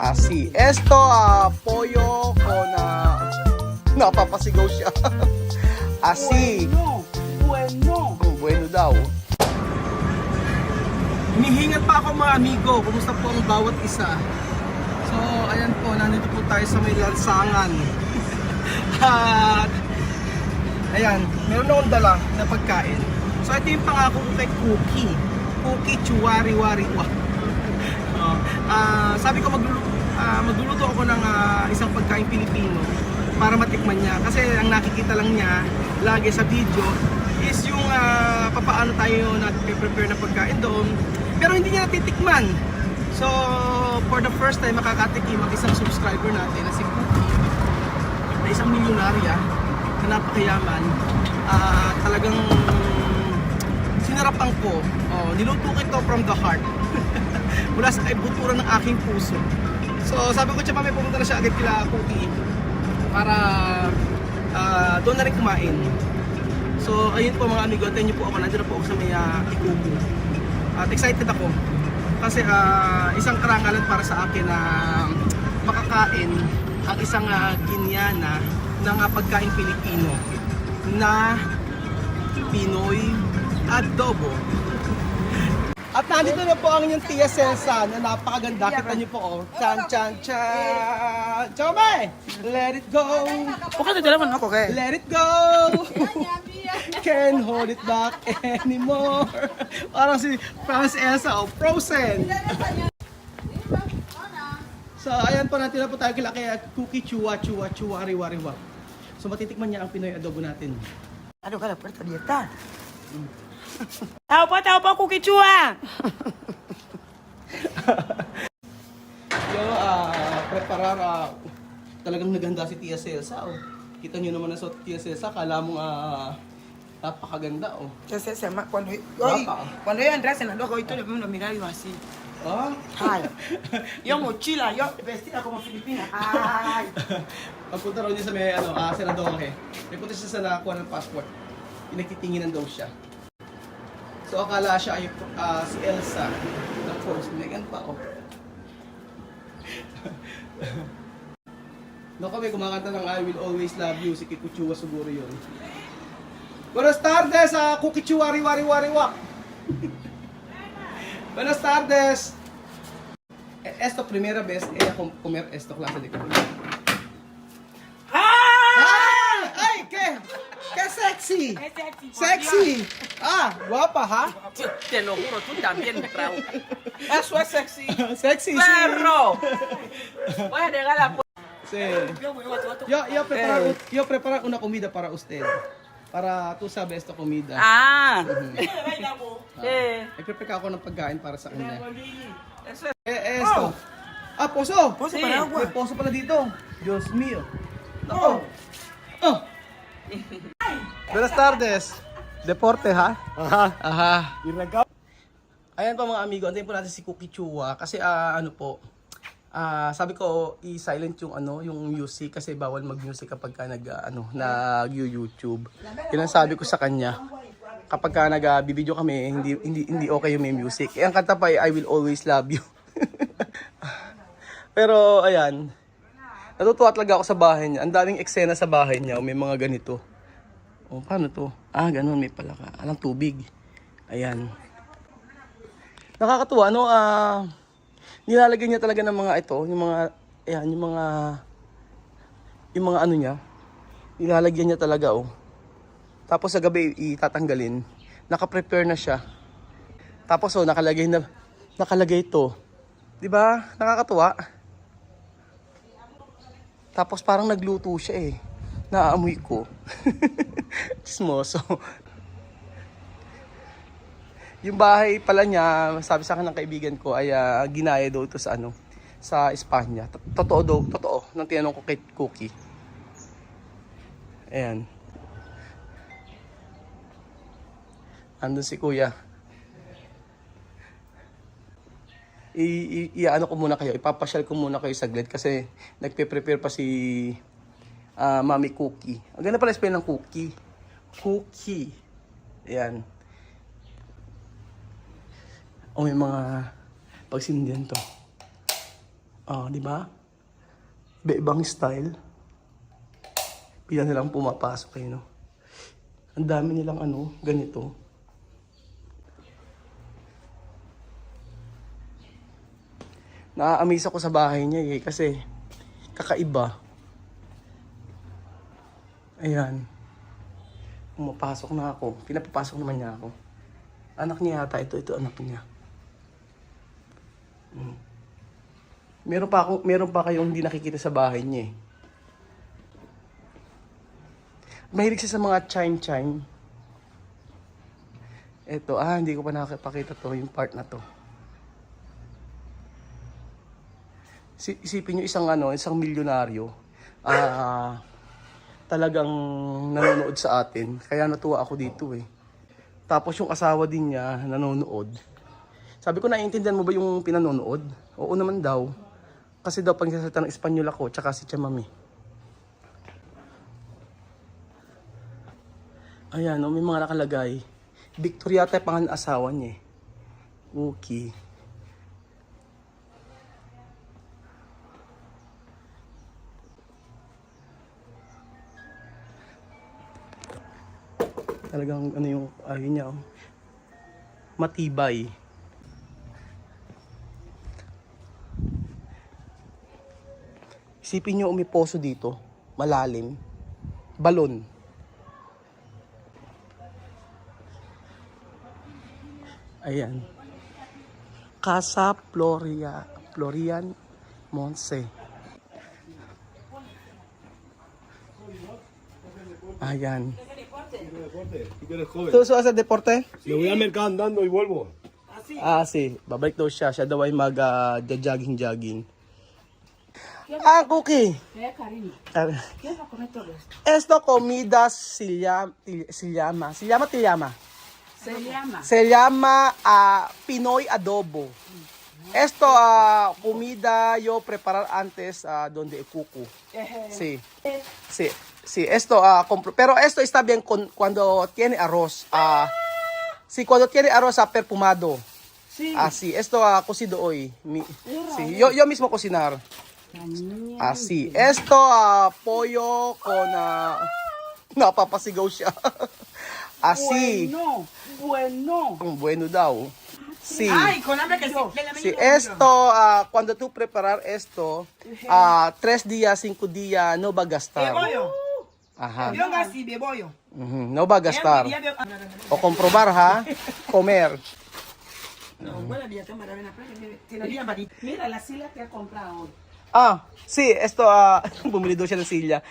Asi. Esto, ah, pollo ko na napapasigaw siya. Asi. Bueno, bueno. Oh, bueno daw. Hinihingat pa ako mga amigo, kumusta po ang bawat isa. So, ayan po, nandito po tayo sa may lansangan. At, ayan, meron akong dala na pagkain. So, ito yung pangako ko kay Cookie. Cookie Chuwari Wari Wa. Ah, sabi ko magluluto, ah, magluluto ako ng ah, isang pagkain Pilipino para matikman niya. Kasi ang nakikita lang niya lagi sa video is yung ah, papaano tayo nag-prepare ng pagkain doon. Pero hindi niya natitikman. So, for the first time, makakatikim ang isang subscriber natin na si Cookie na isang milyonarya na napakayaman. Ah, talagang sinarapan ko. Oh, niluto ko ito from the heart. Mula sa buturan ng aking puso. So, sabi ko, tsaka may pumunta na siya agad kila Cookie para ah, doon na rin kumain. So, ayun po mga amigo, tayo niyo po ako, nandiyan na po ako sa may uh, Ikubu. At excited ako kasi ah, isang karangalan para sa akin na makakain ang isang uh, ginyana ng ah, pagkain Pilipino na Pinoy adobo. At nandito na po ang inyong Tia Selsa na napakaganda. Kita niyo po, oh. Chan, chan, chan. Chome! Let it go! Bukan sa telepon ako kay. Let it go! Can't hold it back anymore. Parang si Franz Elsa, oh, frozen. So, ayan po natin na po tayo kila kaya Cookie Chua Chua Chua Riwa Riwa. So, matitikman niya ang Pinoy adobo natin. Ano ka na puerta dieta? Tao pa, tao pa, cookie chua! Yo, ah, preparar, ah, talagang naganda si Tia Celsa, oh. Kita niyo naman suot ni Tia Celsa, kala mo ah, napakaganda, oh. Entonces, se llama, cuando, yo, Guapa. cuando yo entré en la loco, yo le me miraba yo así. Ah? Ay. Yo mochila, yo vestida como filipina. Ay. Pagpunta raw niya sa may, ano, ah, Senadore, may punta siya sa nakakuha ng passport. Pinagtitinginan daw siya. So, akala siya ay ah, si Elsa. Tapos, binigyan pa, oh. No kami kumakanta ng I Will Always Love You, si Kikuchua siguro yun. Buenas tardes, uh, Kukichua Riwari Wari Wak. Buenas tardes. Eh, Esto primera vez ella com comer esto clase de comida. Sexy! ¡Sexy! Ah, guapa, ¿ha? Te lo juro, tú también, Raúl. Eso es sexy. Sexy, sí. ¡Perro! Voy a negar la Sí. Yo, yo preparar, yo preparar una comida para usted. Para tú sabes esta comida. Ah. Eh. Nagprepare ako ng pagkain para sa kanya. Eso. Eh, esto. Ah, poso! Poso Sí, para agua. May poso pala dito. Dios mío. Nako. Oh. Buenas tardes. Deporte, ha? Aha. Aha. Ayan po mga amigo, antayin po natin si Cookie Chua kasi ah, ano po, ah, sabi ko i-silent yung ano, yung music kasi bawal mag-music kapag ka nag ah, ano, nag-YouTube. Yun ang sabi ko sa kanya. Kapag ka nag-video kami, hindi hindi hindi okay yung may music. Eh, ang kanta pa ay I Will Always Love You. Pero ayan, natutuwa talaga ako sa bahay niya. Ang daming eksena sa bahay niya, may mga ganito. O, paano to? Ah, ganun, may palaka. Alang tubig. Ayan. Nakakatuwa, no? Ah, nilalagyan niya talaga ng mga ito, yung mga, ayan, yung mga, yung mga ano niya, nilalagyan niya talaga, oh. Tapos sa gabi, itatanggalin. Naka-prepare na siya. Tapos, oh, nakalagay na, nakalagay ito. Di ba? Nakakatuwa. Tapos parang nagluto siya eh. Naaamoy ko. Chismoso. Yung bahay pala niya, sabi sa akin ng kaibigan ko, ay ah, ginaya daw ito sa ano, sa Espanya. Tot- Totoo daw, totoo, nang tinanong ko kay Cookie. Ayan. Andun si Kuya. I, i, i- ano ko muna kayo, ipapasyal ko muna kayo saglit kasi nagpe-prepare pa si ah, Mami Cookie. Ang ganda pala spell ng Cookie. Cookie. Ayan. O may mga pagsindihan to. Ah, di ba? Iba-ibang style. Pila nilang pumapasok eh, no? Ang dami nilang ano, ganito. Naa-amaze ako sa bahay niya eh, kasi kakaiba. Ayan. Pumapasok na ako. Pinapapasok naman niya ako. Anak niya yata ito, ito anak niya. Mm. Meron pa ako, meron pa kayong hindi nakikita sa bahay niya eh. Mahilig siya sa mga chime-chime. Ito, ah, hindi ko pa nakakapakita to, yung part na to. Si, isipin nyo isang ano, isang milyonaryo, ah, talagang nanonood sa atin. Kaya natuwa ako dito eh. Tapos yung asawa din niya nanonood. Sabi ko, naiintindihan mo ba yung pinanonood? Oo naman daw. Kasi daw pag ng Espanyol ako, tsaka si Chamami. Ayan, oh, may mga nakalagay. Victor yata yung pangalan ng asawa niya eh. Okay. Talagang ano yung ayun niya oh. Matibay. Isipin nyo umiposo dito, malalim, balon. Ayan. Casa Floria, Florian Monse. Ayan. ¿Y que eres joven? So, so as a deporte? Me voy al mercado andando y vuelvo. Ah, si. Babalik daw siya. Siya daw ay mag-jogging-jogging. ah, cookie. Eh, cariño, Ah, ¿qué va a comer todo esto? Comida se llama, se llama, se llama, te llama. Se llama. Se llama ah, Pinoy adobo. Esto ah, comida yo preparar antes ah, donde cucu. Sí. Sí. Sí, esto ah, pero esto está bien con, cuando tiene arroz. Ah, sí, cuando tiene arroz ah, perfumado. Sí. Así, esto ah, cocido hoy. Mi- sí, yo, yo mismo cocinar. Así. Esto, ah, pollo con... ah, napapasigaw siya. Así. Bueno, bueno. Ang bueno daw. Sí. Ay, con hambre que sí. Sí, esto, ah, cuando tú preparar esto, ah, tres días, cinco días, no va a gastar. Ajá. Yo. Ujú, No va a gastar. O comprobar, ha? Comer. No, buena día, toma la te. Mira la silla que ha comprado hoy. Ah, sí, esto, ah, bumili daw siya ng silya.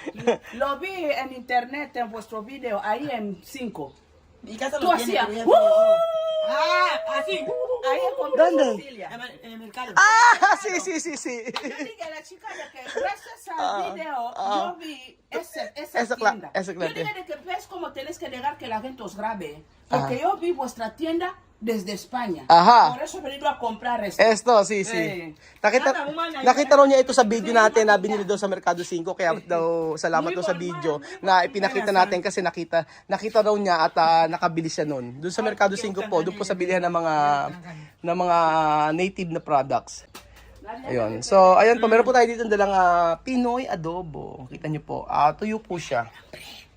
Lo vi en internet en vuestro video, ahí en 5. Mi casa Tú lo tiene, hacías. pero ya ¡Uh! Ah, así. Ahí ¿Dónde? Llama. En el mercado. ah, sí, sí, sí, sí. Yo dije a la chica de que gracias al video ah. yo vi ese, esa, Esa cla- tienda. esa yo dije de que ves como tenés que negar que la gente os grabe. Porque yo vi vuestra tienda desde España. Ajá. Por eso he venido a comprar esto. Esto, sí, sí. Eh. Nakita, Nada, nakita raw niya ito sa video natin na binili daw sa Mercado 5 kaya daw salamat daw sa video na ipinakita natin kasi nakita nakita raw niya at ah, nakabili siya noon. Doon sa Mercado 5 po, doon po sa bilihan ng mga ng mga native na products. Ayun. So, ayun po, meron po tayo dito dalang ah, Pinoy adobo. Kita niyo po. Ah, tuyo po siya.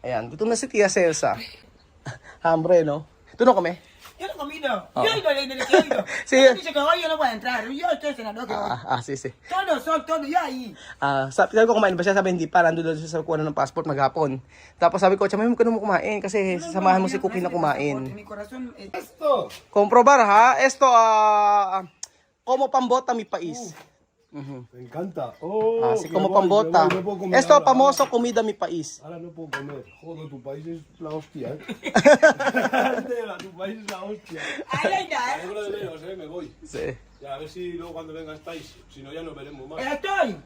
Ayan, gutom na si Tia Celsa. Hambre, no? Tuno kami. Yo no he comido. Yo he ido desde el que he ido. Sí. Dice que hoy yo no voy a entrar. Yo estoy senador que. Ah, ah, sí, sí. Todo soy, todo. Yo ahí. Ah, sabi, sabi ko kumain ba siya? Sabi hindi pa, nandun doon siya sa kuha ng passport maghapon. Tapos sabi ko, Chamay, mo ka naman kumain kasi sasamahan mo si Cookie na kumain. Mi corazón. Esto. Comprobar ha, esto, ah, como pambota mi país. Mhm. Me encanta. Oh, Ah, si que como voy, pambota. me voy, puedo comer Esto ahora, famoso comida mi país. Ahora no puedo comer. Joder, tu país es la hostia, ¿eh? Tu país es la hostia. Ahí Me alegro de veros, ¿eh? Me voy. Sí. Ya, a ver si luego cuando venga estáis. Si no, ya nos veremos más. Estoy.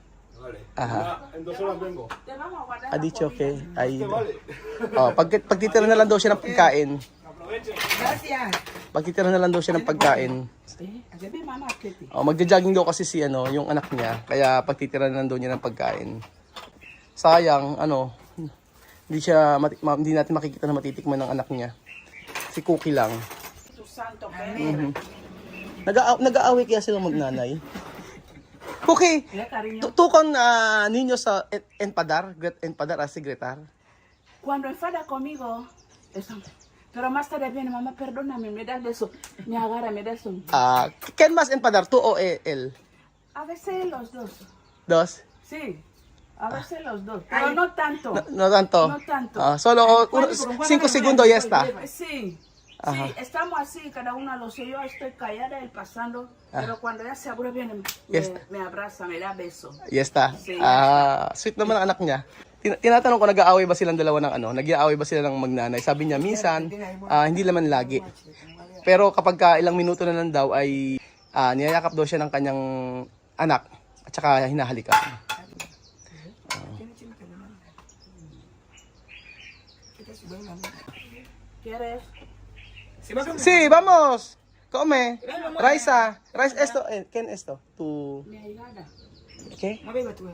Vale. Ajá. Ya, en dos horas vengo. Te vamos a guardar Ha dicho que ay Vale. Oh, pag pagtitira na lang daw siya ng pagkain. Aprovechen. Gracias. Pagtitira na lang daw siya ng pagkain. Eh, Bebe, mama, Kitty. Oh, magja-jogging daw kasi si ano, yung anak niya. Kaya pagtitira na lang daw niya ng pagkain. Sayang, ano, hindi siya hindi natin makikita na matitikman ng anak niya. Si Cookie lang. Santo, Pedro. Nag nag-aaway kaya sila magnanay. Cookie, tukon ah, ninyo sa en- enpadar, gret enpadar as secretar. Cuando enfada conmigo, eso. Pero más tarde viene, mamá, perdóname, me das eso. Me agarra, me das eso. Ah, ken mas enpadar tu o e- el? A veces los dos. Dos. Sí. A veces los dos. Pero no tanto. No tanto. No tanto. Ah, solo unos cinco segundos y ya está. Sí. Ajá. Sí, estamos así, cada uno a lo suyo. Yo estoy callada, él pasando. Pero cuando ya se aburre, viene, me, me abraza, me da beso. Ya está. Sí. Ah, sweet naman ang anak niya. Tin- tinatanong ko nag-aaway ba silang dalawa ng ano, nag-aaway ba sila ng magnanay? Sabi niya minsan, ah, hindi naman lagi. Pero kapag ka ilang minuto na lang daw ay ah, niyayakap daw siya ng kanyang anak at saka hinahalikan. ¿Quieres? Sí, vamos. Come. Raisa. Raisa esto, eh, ¿quién esto? Tu. ¿qué? Ver, tú.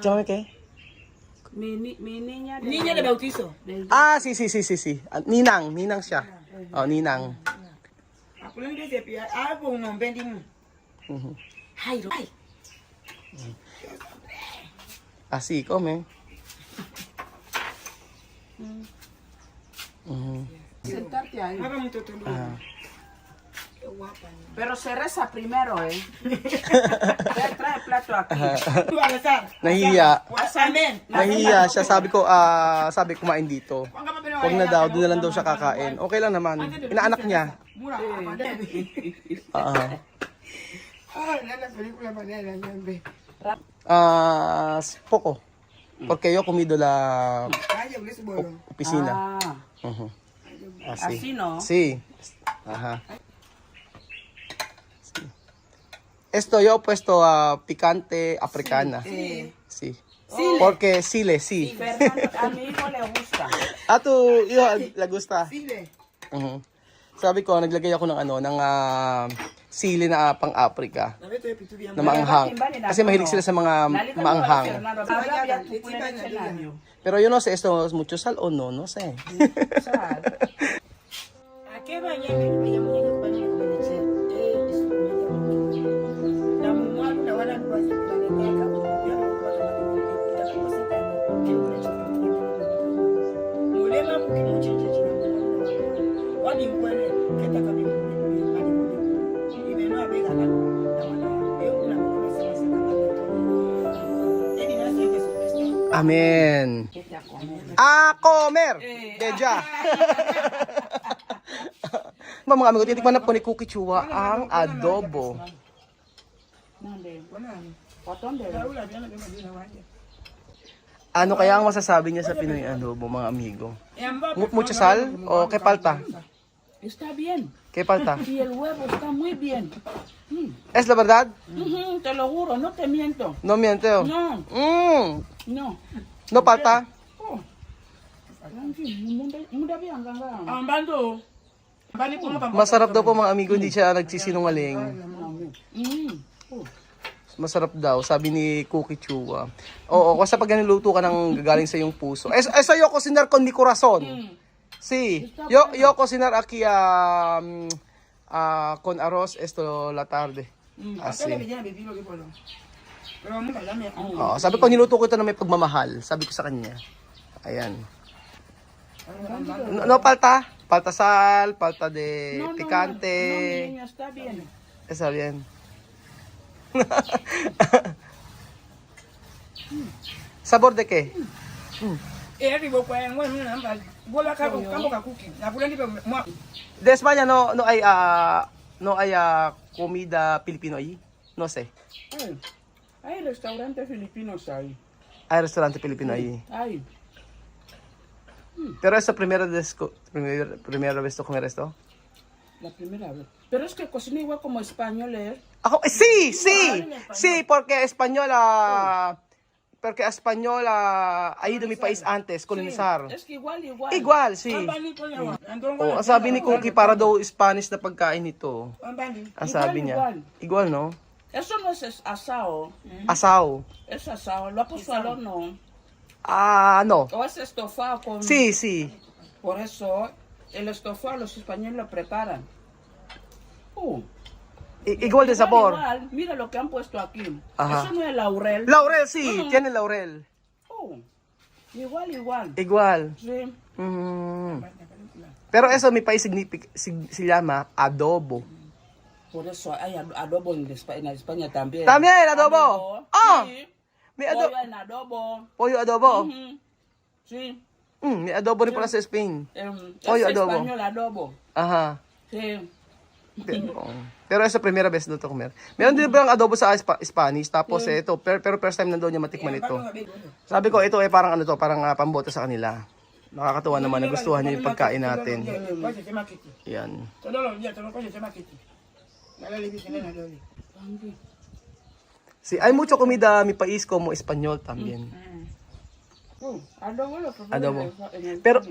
Llame qué? Mi, ni- mi niña de... Bautizo. Ah, sí, sí, sí, sí, sí. Ah, Ninang, Ninang siya. Oh, Ninang. Ako lang din siya, piya. Ah, kung nang bendi mo. Mhm. Ay, ay. Así, come. Mhm. Sentarte ahí. Mapa mo tutulog. Ah. Qué guapa. Pero se reza primero, ¿eh? Trae, trae plato aquí. Tú al azar. Nahiya. Amen. Nahiya siya. Sabi ko, ah, sabi kumain dito. Huwag na daw, doon na lang daw siya kakain. Okay lang naman. Inaanak niya. Mura ka pa din. Ah. Ah, pelikula pa din. Yan, be. Ah, poco. Porque yo comido la Ay, sa bolo. oficina. Ah, Ujú. Así. así no. Sí. Ajá. Sí. Esto yo he puesto a picante africana. Sí. Sí. Porque sile, sí. Fernando, a mi hijo le gusta. Ah, tu, yo, la gusta. Sile. Mhm. Sabi ko, naglagay ako ng ano, ng ah, sili na pang Africa. Sabi ito, pitubiyan Na maanghang. Kasi mahilig sila sa mga maanghang. Pero yo no sé, esto es mucho sal o no, no sé. Sal. ¿A qué bañan? Amen. A comer. Deja. Mga amigo, titikman na po ni Cookie Chua ang adobo. Ano kaya ang masasabi niya sa Pinoy adobo, mga amigo? Yamba Mu- Mucho sal o que palta? Está bien. Que palta? Y el huevo está muy bien. Mm. ¿Es la verdad? Ujú, te lo juro, no te miento. No miente. oh. No, Mm. no. No ko mapa. Masarap daw po mga amigo, hindi siya nagsisinungaling. Mm. Masarap daw, sabi ni Cookie Chua. Oo, kasi pag niluto ka ng gagaling sa iyong puso. Es, eso yo cocinar con mi corazón. Sí. Yo, yo cocinar aquí um, ah, con arroz esto la tarde. Kasi Así. Pero. Oo, sabi ko, niluto ko ito na may pagmamahal. Sabi ko sa kanya. Ayan. No, no palta. Palta sal, palta de No, no, no, picante. no, está bien. Está bien. ¿Sabor de qué? Eh ka ka mo. De España no no hay ah, no hay ah, comida filipino ahí. No sé. Ay, hay restaurantes filipinos ahí. Hay restaurante filipino ahí. Ay, Pero esta primera vez primera, primera vez comer esto. la primera vez. Pero es que cocina igual como español, ¿eh? Eh, sí, sí. Sí, porque española porque española ha ido a mi país antes colonizar. Es que igual, igual. Igual, sí. Andong Oh, ang sabi ni Cookie para daw Spanish na pagkain ito. Ang sabi niya. igual. Igual, no? Eso no es es asado, Asao. es asado. Lo ha puesto al horno. Ah, no. O es estofado con... Sí, sí. Por eso, el estofado los españoles lo preparan. Uh, I- igual de sabor. Igual, mira lo que han puesto aquí. Ajá. Eso no es laurel. Laurel, sí, tiene laurel. Oh, igual, igual. Igual. Sí. Mm. Pero eso mi país significa, sig- se llama adobo. Por eso hay ad- adobo en España, en España también. También adobo. Ah, Sí. May Pollo en adobo. pollo adobo. Ujú. Sí. Mm, may adobo rin pala sa Spain. Em, Pollo es adobo. español adobo. Aha. Sí. Pero, pero esa primera vez na to kumer. Meron din ba ang adobo sa Spa- Spanish? Tapos eh, ito, pero, pero first time daw niya matikman ito. Sabi ko, ito eh parang ano to, parang uh, pamboto sa kanila. Nakakatuwa naman, nagustuhan niya yung pagkain natin. Yan. Si hay mucho comida mi país como español también. Adobo lo que Adobo. Pero-.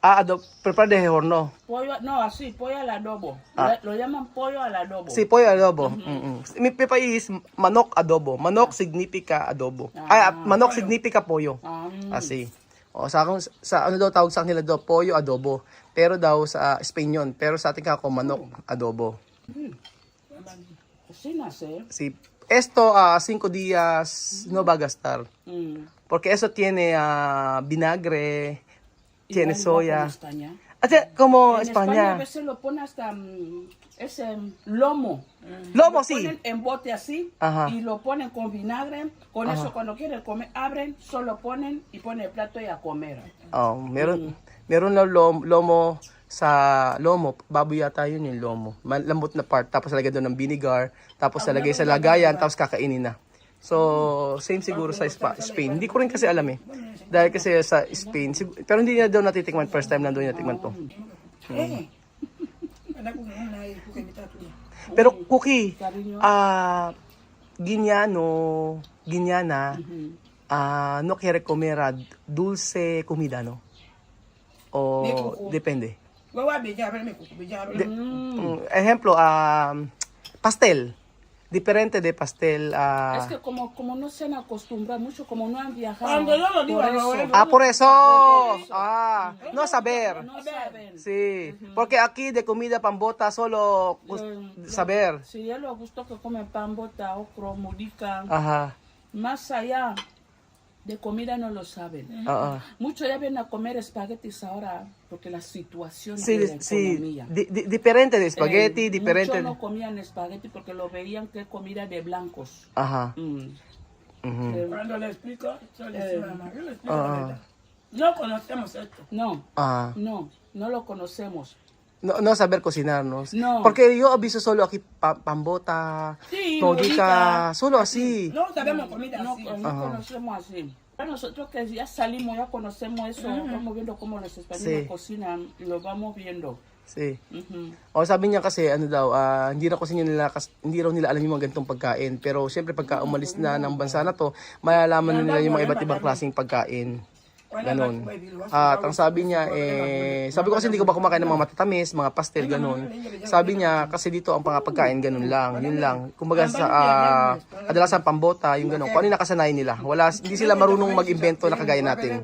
Ah, adobo, prepare de horno. Pollo, no, así, pollo al adobo. Ah. Lo, lo llaman pollo al adobo. Si pollo adobo. Mm-mm. Mi, mi país manok adobo. Manok significa adobo. Ay, ah, manok significa pollo. Ah, mm. Asi. O sa akong sa ano daw tawag sa kanila daw pollo adobo. Pero daw sa Spain yun. Pero sa ating kako manok adobo. Así nace. Si esto a cinco días no va a gastar. Mm. Porque eso tiene ah, vinagre, tiene soya. España. Así, como En España a España. veces lo pone hasta mm, ese mm, lomo. Lomo, Lo sí. ponen en bote así Ajá. y lo ponen con vinagre. Con Ajá. eso cuando quieren comer, abren, solo ponen y ponen el plato y a comer. Oh, meron meron na lom, lomo sa lomo, baboy yata yun yung lomo. Malambot na part, tapos lagay doon ng vinegar, tapos lalagay sa lagayan, tapos kakainin na. So, same siguro sa Spa- Spain. Hindi ko rin kasi alam eh. Dahil kasi sa Spain, pero hindi niya daw natitikman first time lang daw natikman to. Eh. Na mitatu. Pero Cookie, ah, Guiñano, Guiñana, ah, no quiere comer dulce comida, no? O depende. Beja bale. Mm, ejemplo, ah, pastel. Diferente de pastel. ah, Es que como, como no se han acostumbrado mucho, como no han viajado. Cuando yo lo digo, por eso, lo- ah, por eso. Ah, no saber. no saben. Sí, porque aquí de comida pambota solo Eh, saber. Si ya lo gusto que comen pan, bota, ocro, mudica, Ajá. más allá de comida no lo saben. ah, ah. Muchos ya vienen a comer espaguetis ahora porque la situación Sí, de la sí, economía. di- di- diferente de espagueti, Eh, diferente. Muchos no comían espagueti porque lo veían que es comida de blancos. Ajá. Mm. Eh, Cuando le explico, yo le digo, mamá, yo le explico Ah. No conocemos esto. no, no, no lo conocemos. No, no saber cocinar, ¿no? No. Porque yo he visto solo aquí pa- pambota, Sí, modica, solo así. No sabemos comida No, así. no Ajá. conocemos así. Pero Nosotros que ya salimos, ya conocemos eso, vamos viendo cómo los españoles Sí. cocinan y lo vamos viendo. Sí. Ujú. O sabi niya kasi ano daw, ah, hindi na kasi nila kas- hindi raw nila alam yung mga ganitong pagkain. Pero siyempre pagka umalis na ng bansa na to, malalaman na nila yung mga iba't ibang klaseng pagkain. Ganon. At ang sabi niya, eh, sabi ko kasi hindi ko ba kumakain ng mga matatamis, mga pastel, ganon. Sabi niya, kasi dito ang mga pagkain, ganon lang, yun lang. Kumbaga sa, ah, kadalasan pambota, yung ganon. Kung ano yung nakasanayan nila. Wala, hindi sila marunong mag-invento na kagaya natin.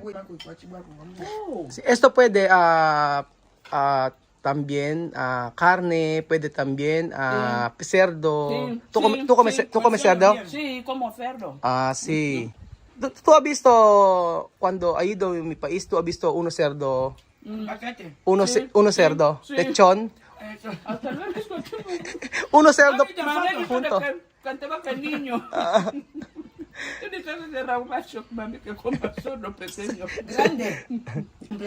Oh, Si- Esto puede ah ah, también ah, carne, puede también ah, cerdo. Sí, ¿Tú, sí, comes, sí, ¿Tú comes cerdo? sí, como cerdo. Ah, sí. ¿Tú, tú has visto cuando ha ido en mi país, tú has visto uno cerdo, Paquete. uno, ce- uno cerdo, sí. lechón, Eso. Hasta luego. uno cerdo, Mamá dijo punto. que cantaba que niño. Tú ni sabes de Raúl Macho, mami, que coma solo pequeño. Grande.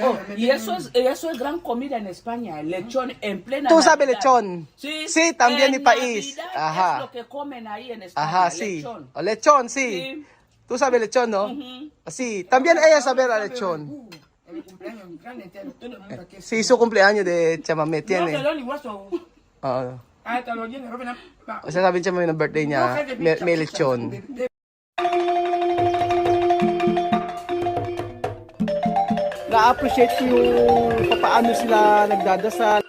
Oh, y eso es, eso es gran comida en España, el lechón en plena ¿Tú sabes Navidad. lechón? Sí, Sí, también en mi país. Navidad Ajá. Es lo que comen ahí en España, Ajá, sí. lechón. Lechón, sí. Sí. Tú sabes lechón, ¿no? Sí, también ella sabe a lechón. Aquí. Sí, su cumpleaños de chamame No, tiene. Ah, ah, O sabi niya ng birthday niya, may, may lechon. Na-appreciate ko yung paano sila nagdadasal.